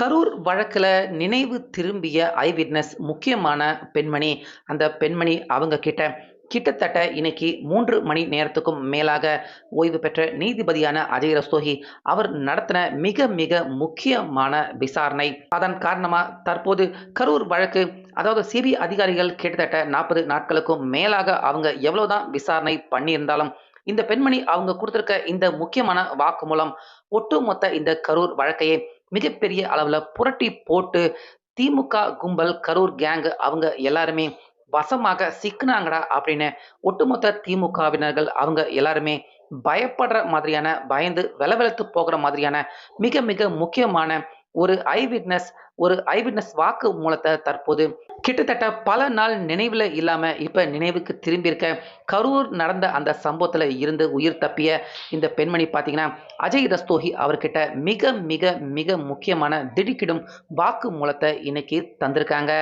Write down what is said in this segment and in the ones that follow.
கரூர் வழக்கில் நினைவு திரும்பிய ஐ விட்னஸ் முக்கியமான பெண்மணி. அந்த பெண்மணி அவங்க கிட்ட கிட்டத்தட்ட இன்னைக்கு மூன்று மணி நேரத்துக்கும் மேலாக ஓய்வு பெற்ற நீதிபதியான அஜய் ரஸ்தோகி அவர் நடத்தின மிக மிக முக்கியமான விசாரணை. அதன் காரணமாக தற்போது கரூர் வழக்கு அதாவது சிபிஐ அதிகாரிகள் கிட்டத்தட்ட 40 நாட்களுக்கும் மேலாக அவங்க எவ்வளவுதான் விசாரணை பண்ணியிருந்தாலும், இந்த பெண்மணி அவங்க கொடுத்துருக்க இந்த முக்கியமான வாக்குமூலம் ஒட்டுமொத்த இந்த கரூர் வழக்கையே மிகப்பெரிய அளவில் புரட்டி போட்டு திமுக கும்பல், கரூர் கேங்கு அவங்க எல்லாருமே வசமாக சிக்குனாங்கடா அப்படின்னு ஒட்டுமொத்த திமுகவினர்கள் அவங்க எல்லாருமே பயப்படுற மாதிரியான, பயந்து வெலவெலத்து போகிற மாதிரியான மிக மிக முக்கியமான ஒரு ஐ விட்னஸ் ஒரு ஐ விட்னஸ் வாக்குமூலத்த தற்போது கிட்டத்தட்ட பல நாள் நினைவில் இல்லாமல் இப்போ நினைவுக்கு திரும்பியிருக்க கரூர் நடந்த அந்த சம்பவத்தில் இருந்து உயிர் தப்பிய இந்த பெண்மணி பார்த்தீங்கன்னா, அஜய் ரஸ்தோகி அவர்கிட்ட மிக மிக மிக முக்கியமான திடுக்கிடும் வாக்கு மூலத்தை இன்னைக்கு தந்திருக்காங்க.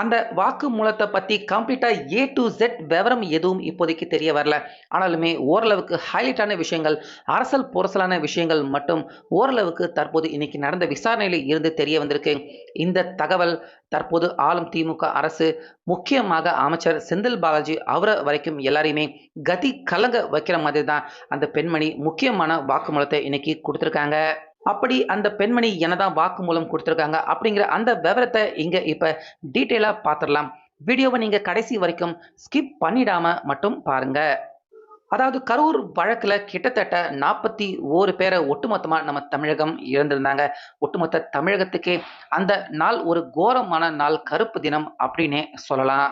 அந்த வாக்குமூலத்த பற்றி கம்ப்ளீட்டாக ஏ டு ஜெட் விவரம் எதுவும் இப்போதைக்கு தெரிய வரல. ஆனாலுமே ஓரளவுக்கு ஹைலைட்டான விஷயங்கள், அரசல் புரசலான விஷயங்கள் மட்டும் ஓரளவுக்கு தற்போது இன்னைக்கு நடந்த விசாரணையில் இருந்து தெரிய வந்திருக்கு. இந்த தகவல் தற்போது ஆளும் திமுக அரசு, முக்கியமாக அமைச்சர் செந்தில் பாலாஜி அவரை வரைக்கும் எல்லாரையுமே கதி கலங்க வைக்கிற மாதிரி தான் அந்த பெண்மணி முக்கியமான வாக்குமூலத்தை இன்னைக்கு கொடுத்துருக்காங்க அப்படி அந்த பெண்மணி என்னதான் வாக்குமூலம் கொடுத்துருக்காங்க அப்படிங்கிற அந்த விவரத்தை இங்க இப்ப டீட்டெயிலா பார்த்துறலாம். வீடியோவை நீங்க கடைசி வரைக்கும் ஸ்கிப் பண்ணிடாம மட்டும் பாருங்க. அதாவது கரூர் வழக்கில் கிட்டத்தட்ட நாற்பத்தி ஓரு பேரை ஒட்டுமொத்தமாக நம்ம தமிழகம் இழந்திருந்தாங்க. ஒட்டுமொத்த தமிழகத்துக்கே அந்த நாள் ஒரு கோரமான நாள், கருப்பு தினம் அப்படின்னே சொல்லலாம்.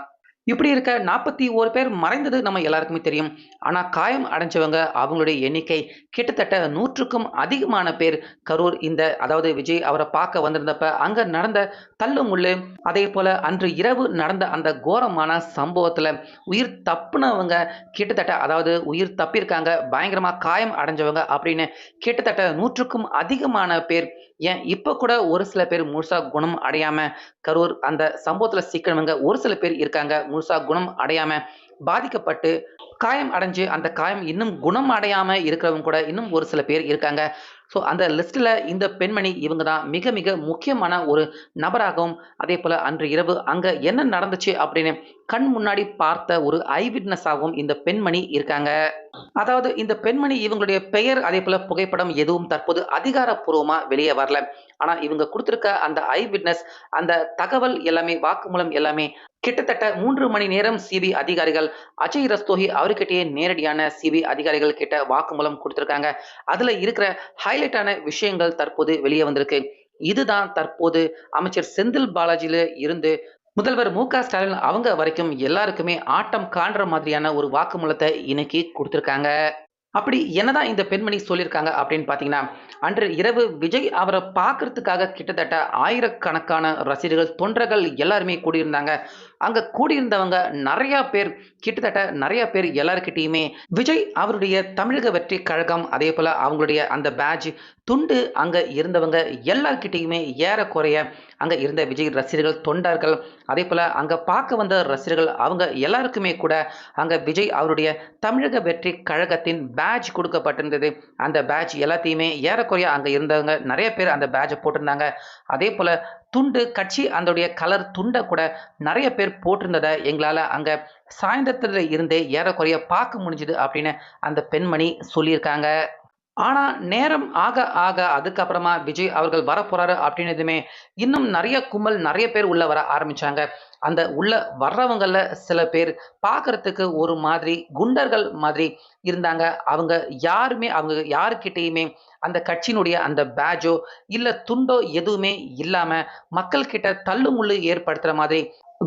இப்படி இருக்க 41 பேர் மறைந்தது நம்ம எல்லாருக்குமே தெரியும். ஆனால் காயம் அடைஞ்சவங்க அவங்களுடைய எண்ணிக்கை கிட்டத்தட்ட 100க்கும் அதிகமான பேர் கரூர் இந்த அதாவது விஜய் அவரை பார்க்க வந்திருந்தப்ப அங்கே நடந்த தள்ளு முள்ளு அதே போல் அன்று இரவு நடந்த அந்த கோரமான சம்பவத்தில் உயிர் தப்புனவங்க கிட்டத்தட்ட அதாவது உயிர் தப்பியிருக்காங்க, பயங்கரமாக காயம் அடைஞ்சவங்க அப்படின்னு கிட்டத்தட்ட 100க்கும் அதிகமான பேர் ஏன் இப்போ கூட ஒரு சில பேர் முழுசாக குணம் அடையாமல் கரூர் அந்த சம்பவத்தில் சிக்கனவங்க ஒரு சில பேர் இருக்காங்க. முழுசாக குணம் அடையாம பாதிக்கப்பட்டு காயம் அடைஞ்சு அந்த காயம் இன்னும் குணம் அடையாம இருக்கிறவங்க கூட இன்னும் ஒரு சில பேர் இருக்காங்க. ஸோ அந்த லிஸ்ட்டில் இந்த பெண்மணி இவங்க தான் மிக மிக முக்கியமான ஒரு நபராகவும், அதே போல் அன்று இரவு அங்கே என்ன நடந்துச்சு அப்படின்னு கண் முன்னாடி பார்த்த ஒரு ஐ விட்னஸாகவும் இந்த பெண்மணி இருக்காங்க. அதாவது இந்த பெண்மணி இவங்களுடைய பெயர் அதே போல் புகைப்படம் எதுவும் தற்போது அதிகாரப்பூர்வமாக வெளியே வரல. ஆனால் இவங்க கொடுத்துருக்க அந்த ஐ விட்னஸ் அந்த தகவல் எல்லாமே வாக்குமூலம் எல்லாமே கிட்டத்தட்ட மூன்று மணி நேரம் சிபி அதிகாரிகள் அஜய் ரஸ்தோகி அவர்கிட்டயே நேரடியான சிபி அதிகாரிகள் கிட்ட வாக்குமூலம் கொடுத்திருக்காங்க அதுல இருக்கிற ஹைலைட்டான விஷயங்கள் தற்போது வெளியே வந்திருக்கு. இதுதான் தற்போது அமைச்சர் செந்தில் பாலாஜியில இருந்து முதல்வர் மு. க. ஸ்டாலின் அவங்க வரைக்கும் எல்லாருக்குமே ஆட்டம் காண்ற மாதிரியான ஒரு வாக்குமூலத்தை இன்னைக்கு கொடுத்துருக்காங்க அப்படி என்னதான் இந்த பெண்மணி சொல்லியிருக்காங்க அப்படின்னு பார்த்தீங்கன்னா, அன்று இரவு விஜய் அவரை பார்க்கறதுக்காக கிட்டத்தட்ட ஆயிரக்கணக்கான ரசிகர்கள், தொண்டர்கள் எல்லாருமே கூடியிருந்தாங்க. அங்க கூடியிருந்தவங்க நிறைய பேர் கிட்டத்தட்ட நிறைய பேர் எல்லார்கிட்டயுமே விஜய் அவருடைய தமிழக வெற்றி கழகம், அதே போல் அவங்களுடைய அந்த பேட்ச் துண்டு அங்க இருந்தவங்க எல்லார்கிட்டயுமே ஏறக்குறைய அங்கே இருந்த விஜய் ரசிகர்கள், தொண்டர்கள், அதேபோல அங்கே பார்க்க வந்த ரசிகர்கள் அவங்க எல்லாருக்குமே கூட அங்கே விஜய் அவருடைய தமிழக வெற்றி கழகத்தின் பேட்ச் கொடுக்கப்பட்டிருந்தது அந்த பேட்ச் எல்லாத்தையுமே ஏறக்குறைய அங்கே இருந்தவங்க நிறைய பேர் அந்த பேட்சை போட்டிருந்தாங்க. அதே போல் துண்டு கட்சி அதோடைய கலர் துண்டை கூட நிறைய பேர் போட்டிருந்ததை எங்களால் அங்கே சாயந்தரத்தில் இருந்தே ஏறக்குறைய பார்க்க முடிஞ்சுது அப்படின்னு அந்த பெண்மணி சொல்லியிருக்காங்க. ஆனால் நேரம் ஆக ஆக அதுக்கப்புறமா விஜய் அவர்கள் வரப்போறாரு அப்படின்னதுமே இன்னும் நிறைய கும்பல், நிறைய பேர் உள்ள வர ஆரம்பிச்சாங்க. அந்த உள்ள வர்றவங்கள சில பேர் பார்க்கறதுக்கு ஒரு மாதிரி குண்டர்கள் மாதிரி இருந்தாங்க. அவங்க யாருமே அவங்க யாருக்கிட்டேயுமே அந்த கட்சியினுடைய அந்த பேஜோ இல்லை துண்டோ எதுவுமே இல்லாமல் மக்கள்கிட்ட தள்ளுமுள்ளு ஏற்படுத்துகிற மாதிரி,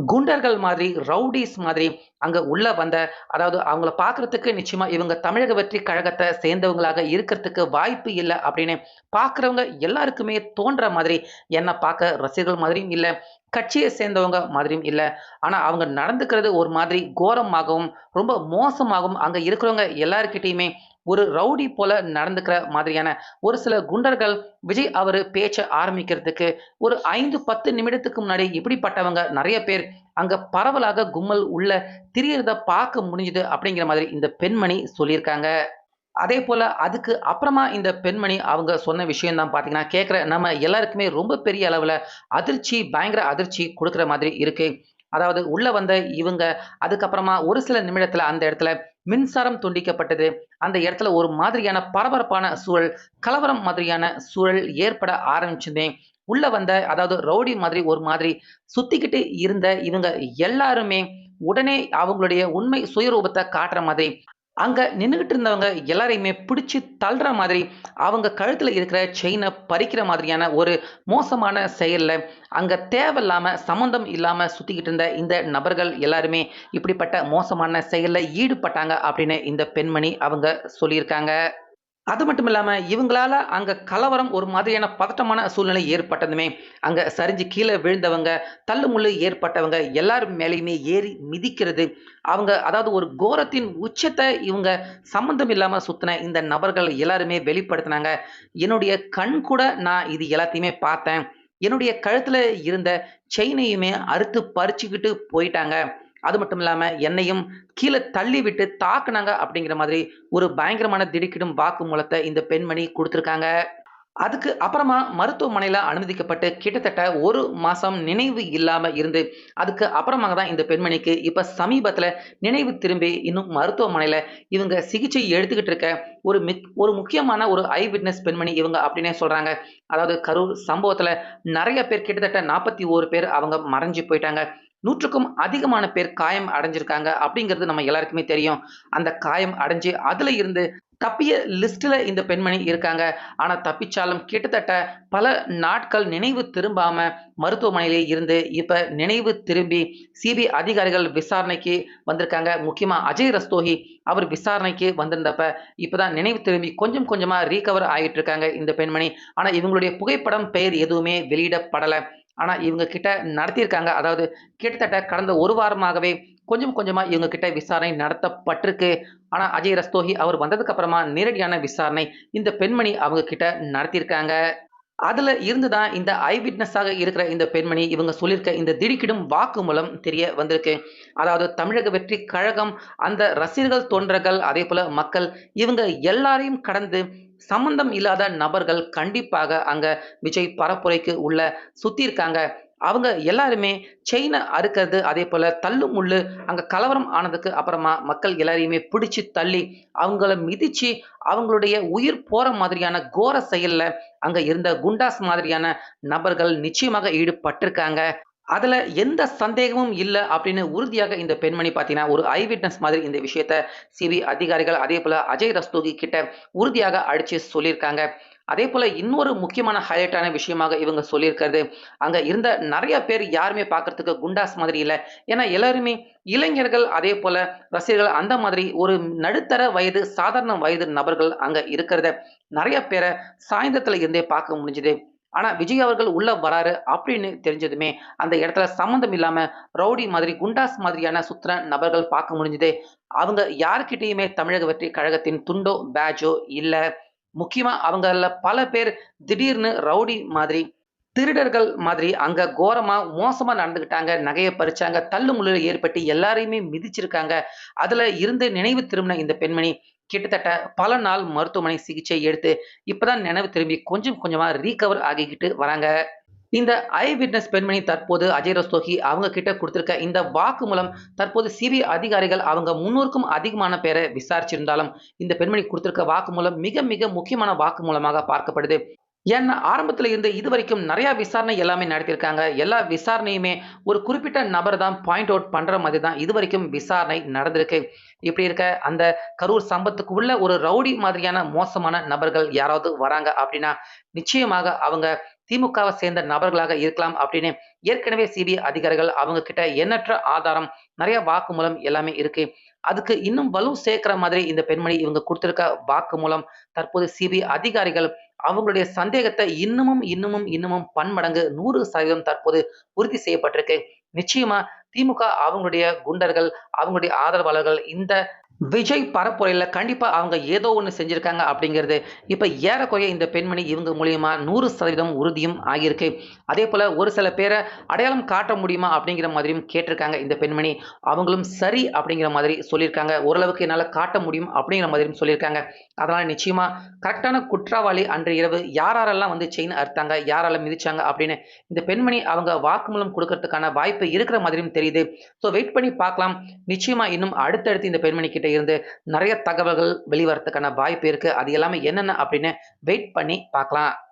குண்டர்கள் மாதிரி, ரவுடிஸ் மாதிரி அங்கே உள்ள வந்த அதாவது அவங்கள பார்க்குறதுக்கு நிச்சயமாக இவங்க தமிழக வெற்றி கழகத்தை சேர்ந்தவங்களாக இருக்கிறதுக்கு வாய்ப்பு இல்லை அப்படின்னு பார்க்குறவங்க எல்லாருக்குமே தோன்ற மாதிரி என்னை பார்க்க ரசிகர்கள் மாதிரியும் இல்லை கட்சியை சேர்ந்தவங்க மாதிரியும் இல்லை. ஆனால் அவங்க நடந்துக்கிறது ஒரு மாதிரி கோரமாகவும், ரொம்ப மோசமாகவும் அங்கே இருக்கிறவங்க எல்லாருக்கிட்டேயுமே ஒரு ரவுடி போல நடந்துக்கிற மாதிரியான ஒரு சில குண்டர்கள் விஜய் அவர் பேச்ச ஆரம்பிக்கிறதுக்கு ஒரு 5, 10 நிமிடத்துக்கு முன்னாடி இப்படிப்பட்டவங்க நிறைய பேர் அங்க பரவலாக கும்மல் உள்ள திரியறத பார்க்க முடிஞ்சுது அப்படிங்கிற மாதிரி இந்த பெண்மணி சொல்லியிருக்காங்க. அதே போல அதுக்கு அப்புறமா இந்த பெண்மணி அவங்க சொன்ன விஷயம் தான் பார்த்தீங்கன்னா, கேட்குற நம்ம எல்லாருக்குமே ரொம்ப பெரிய அளவில் அதிர்ச்சி, பயங்கர அதிர்ச்சி கொடுக்குற மாதிரி இருக்கு. அதாவது உள்ள வந்த இவங்க, அதுக்கப்புறமா ஒரு சில நிமிடத்துல அந்த இடத்துல மின்சாரம் துண்டிக்கப்பட்டது. அந்த இடத்துல ஒரு மாதிரியான பரபரப்பான சூழல், கலவரம் மாதிரியான சூழல் ஏற்பட ஆரம்பிச்சிருந்தேன் உள்ள வந்த அதாவது ரவுடி மாதிரி ஒரு மாதிரி சுத்திக்கிட்டு இருந்த இவங்க எல்லாருமே உடனே அவங்களுடைய உண்மை சுயரூபத்தை காட்டுற மாதிரி, அங்க நின்றுக்கிட்டு இருந்தவங்க எல்லாரையுமே பிடிச்சு தள்ளுற மாதிரி, அவங்க கழுத்துல இருக்கிற செயினை பறிக்கிற மாதிரியான ஒரு மோசமான செயல்ல, அங்க தேவையில்லாம சம்மந்தம் இல்லாம சுத்திக்கிட்டு இருந்த இந்த நபர்கள் எல்லாருமே இப்படிப்பட்ட மோசமான செயல்ல ஈடுபட்டாங்க அப்படின்னு இந்த பெண்மணி அவங்க சொல்லியிருக்காங்க. அது மட்டும் இல்லாமல் இவங்களால அங்கே கலவரம் ஒரு மாதிரியான பதட்டமான சூழ்நிலை ஏற்பட்டதுமே, அங்கே சரிஞ்சு கீழே விழுந்தவங்க, தள்ளுமுள்ளு ஏற்பட்டவங்க எல்லார் மேலேயுமே ஏறி மிதிக்கிறது. அவங்க அதாவது ஒரு கோரத்தின் உச்சத்தை இவங்க சம்மந்தம் இல்லாமல் சுற்றின இந்த நபர்கள் எல்லாருமே வெளிப்படுத்தினாங்க என்னுடைய கண் கூட நான் இது எல்லாத்தையுமே பார்த்தேன். என்னுடைய கழுத்தில் இருந்த செயினையுமே அறுத்து பறிச்சுக்கிட்டு போயிட்டாங்க. அது மட்டும் இல்லாமல் என்னையும் கீழ தள்ளிவிட்டு தாக்குனாங்க அப்படிங்கிற மாதிரி ஒரு பயங்கரமான திடுக்கிடும் வாக்குமூலத்தை இந்த பெண்மணி கொடுத்துருக்காங்க அதுக்கு அப்புறமா மருத்துவமனையில் அனுமதிக்கப்பட்டு கிட்டத்தட்ட ஒரு மாதம் நினைவு இல்லாமல் இருந்து, அதுக்கு அப்புறமாக தான் இந்த பெண்மணிக்கு இப்போ சமீபத்தில் நினைவு திரும்பி இன்னும் மருத்துவமனையில் இவங்க சிகிச்சை எடுத்துக்கிட்டு இருக்க ஒரு மிக் ஒரு முக்கியமான ஒரு ஐ விட்னஸ் பெண்மணி இவங்க அப்படின்னே சொல்கிறாங்க அதாவது கரூர் சம்பவத்தில் நிறைய பேர் கிட்டத்தட்ட 41 பேர் அவங்க மறைஞ்சு போயிட்டாங்க. 100க்கும் அதிகமான பேர் காயம் அடைஞ்சிருக்காங்க அப்படிங்கிறது நம்ம எல்லாருக்குமே தெரியும். அந்த காயம் அடைஞ்சு அதுல இருந்து தப்பிய லிஸ்ட்ல இந்த பெண்மணி இருக்காங்க. ஆனா தப்பிச்சாலும் கிட்டத்தட்ட பல நாட்கள் நினைவு திரும்பாம மருத்துவமனையிலே இருந்து, இப்ப நினைவு திரும்பி சிபிஐ அதிகாரிகள் விசாரணைக்கு வந்திருக்காங்க. முக்கியமா அஜய் ரஸ்தோகி அவர் விசாரணைக்கு வந்திருந்தப்ப, இப்பதான் நினைவு திரும்பி கொஞ்சம் கொஞ்சமா ரீகவர் ஆயிட்டு இருக்காங்க இந்த பெண்மணி. ஆனா இவங்களுடைய புகைப்படம், பெயர் எதுவுமே வெளியிடப்படல. ஆனால் இவங்க கிட்ட நடத்தியிருக்காங்க. அதாவது கிட்டத்தட்ட கடந்த ஒரு வாரமாகவே கொஞ்சம் கொஞ்சமாக இவங்க கிட்ட விசாரணை நடத்தப்பட்டிருக்கு. ஆனால் அஜய் ரஸ்தோகி அவர் வந்ததுக்கு அப்புறமா நேரடியான விசாரணை இந்த பெண்மணி அவங்க கிட்ட நடத்தியிருக்காங்க. அதில் இருந்து தான் இந்த ஐ விட்னஸாக இருக்கிற இந்த பெண்மணி இவங்க சொல்லியிருக்க இந்த திடுக்கிடும் வாக்குமூலம் தெரிய வந்திருக்கு. அதாவது தமிழக வெற்றி கழகம், அந்த ரசிகர்கள், தொண்டர்கள், அதேபோல மக்கள் இவங்க எல்லாரையும் கடந்து சம்மந்தம் இல்லாத நபர்கள் கண்டிப்பாக அங்க விஜய் பரப்புரைக்கு உள்ள சுத்தியிருக்காங்க. அவங்க எல்லாருமே செயினை அறுக்கிறது அதே போல தள்ளு முள்ளு அங்க கலவரம் ஆனதுக்கு அப்புறமா மக்கள் எல்லாரையுமே பிடிச்சு தள்ளி, அவங்கள மிதிச்சு, அவங்களுடைய உயிர் போற மாதிரியான கோர செயல்ல அங்க இருந்த குண்டாஸ் மாதிரியான நபர்கள் நிச்சயமாக ஈடுபட்டிருக்காங்க. அதில் எந்த சந்தேகமும் இல்லை அப்படின்னு உறுதியாக இந்த பெண்மணி பார்த்தீங்கன்னா, ஒரு ஐ விட்னஸ் மாதிரி இந்த விஷயத்த சிபிஐ அதிகாரிகள், அதே போல் அஜய் ரஸ்தோகி கிட்ட உறுதியாக அடிச்சு சொல்லியிருக்காங்க. அதே போல இன்னொரு முக்கியமான ஹைலைட்டான விஷயமாக இவங்க சொல்லியிருக்கிறது, அங்க இருந்த நிறைய பேர் யாருமே பார்க்கறதுக்கு குண்டாஸ் மாதிரி இல்லை ஏன்னா எல்லாருமே இளைஞர்கள், அதே போல ரசிகர்கள் அந்த மாதிரி ஒரு நடுத்தர வயது, சாதாரண வயது நபர்கள் அங்க இருக்கிறத நிறைய பேரை சாயந்தரத்துல இருந்தே பார்க்க முடிஞ்சது. ஆனா விஜய் அவர்கள் உள்ள வராரு அப்படின்னு தெரிஞ்சதுமே, அந்த இடத்துல சம்மந்தம் இல்லாம ரவுடி மாதிரி, குண்டாஸ் மாதிரியான சுத்திர நபர்கள் பார்க்க முடிஞ்சது. அவங்க யார்கிட்டயுமே தமிழக வெற்றி கழகத்தின் துண்டோ, பேஜோ இல்ல. முக்கியமா அவங்கள பல பேர் திடீர்னு ரவுடி மாதிரி, திருடர்கள் மாதிரி அங்க கோரமா, மோசமா நடந்துகிட்டாங்க நகையை பறிச்சாங்க. தள்ளு முள்ளுல ஏற்பட்டு எல்லாரையுமே மிதிச்சிருக்காங்க. அதுல இருந்து நினைவு திரும்பின இந்த பெண்மணி கிட்டத்தட்ட பல நாள் மருத்துவமனை சிகிச்சை எடுத்து, இப்பதான் நினைவு திரும்பி கொஞ்சம் கொஞ்சமா ரீகவர் ஆகிக்கிட்டு வராங்க. இந்த ஐ விட்னஸ் பெண்மணி தற்போது அஜய் ரஸ்தோகி அவங்க கிட்ட குடுத்திருக்க இந்த வாக்குமூலம் தற்போது சிபிஐ அதிகாரிகள் அவங்க 300க்கும் அதிகமான பேரை விசாரிச்சிருந்தாலும், இந்த பெண்மணி குடுத்திருக்க வாக்குமூலம் மிக மிக முக்கியமான வாக்குமூலமாக பார்க்கப்படுது. ஏன்னா ஆரம்பத்தில் இருந்து இது வரைக்கும் நிறையா விசாரணை எல்லாமே நடத்தியிருக்காங்க. எல்லா விசாரணையுமே ஒரு குறிப்பிட்ட நபர் தான் பாயிண்ட் அவுட் பண்ணுற மாதிரி தான் இது வரைக்கும் விசாரணை நடந்திருக்கு. இப்படி இருக்க அந்த கரூர் சம்பத்துக்கு உள்ள ஒரு ரவுடி மாதிரியான மோசமான நபர்கள் யாராவது வராங்க அப்படின்னா, நிச்சயமாக அவங்க திமுகவை சேர்ந்த நபர்களாக இருக்கலாம் அப்படின்னு ஏற்கனவே சிபிஐ அதிகாரிகள் அவங்க கிட்ட எண்ணற்ற ஆதாரம், நிறைய வாக்குமூலம் எல்லாமே இருக்கு. அதுக்கு இன்னும் வலு சேர்க்கிற மாதிரி இந்த பெண்மணி இவங்க கொடுத்துருக்க வாக்குமூலம் தற்போது சிபிஐ அதிகாரிகள் அவங்களுடைய சந்தேகத்தை இன்னமும் இன்னமும் இன்னமும் பன்மடங்கு 100% தற்போது உறுதி செய்யப்பட்டிருக்கு. நிச்சயமா திமுக அவங்களுடைய குண்டர்கள், அவங்களுடைய ஆதரவாளர்கள் இந்த விஜய் பரப்புரையில் கண்டிப்பாக அவங்க ஏதோ ஒன்று செஞ்சுருக்காங்க அப்படிங்கிறது இப்போ ஏறக்குறைய இந்த பெண்மணி இவங்க மூலியமா 100% உறுதியும் ஆகியிருக்கு. அதே போல் ஒரு சில பேரை அடையாளம் காட்ட முடியுமா அப்படிங்கிற மாதிரியும் கேட்டிருக்காங்க இந்த பெண்மணி. அவங்களும் சரி அப்படிங்கிற மாதிரி சொல்லியிருக்காங்க. ஓரளவுக்கு என்னால் காட்ட முடியும் அப்படிங்கிற மாதிரியும் சொல்லியிருக்காங்க. அதனால் நிச்சயமாக கரெக்டான குற்றவாளி அன்று இரவு யாரெல்லாம் வந்து செயின் அறுத்தாங்க, யாரெல்லாம் மிதிச்சாங்க அப்படின்னு இந்த பெண்மணி அவங்க வாக்குமூலம் கொடுக்கறதுக்கான வாய்ப்பு இருக்கிற மாதிரியும் தெரியுது. ஸோ வெயிட் பண்ணி பார்க்கலாம். நிச்சயமாக இன்னும் அடுத்தடுத்து இந்த பெண்மணி கிட்ட இருந்து நிறைய தகவல்கள் வெளிவரத்துக்கான வாய்ப்பு இருக்கு. அது எல்லாமே என்னென்ன அப்படின்னு வெயிட் பண்ணி பார்க்கலாம்.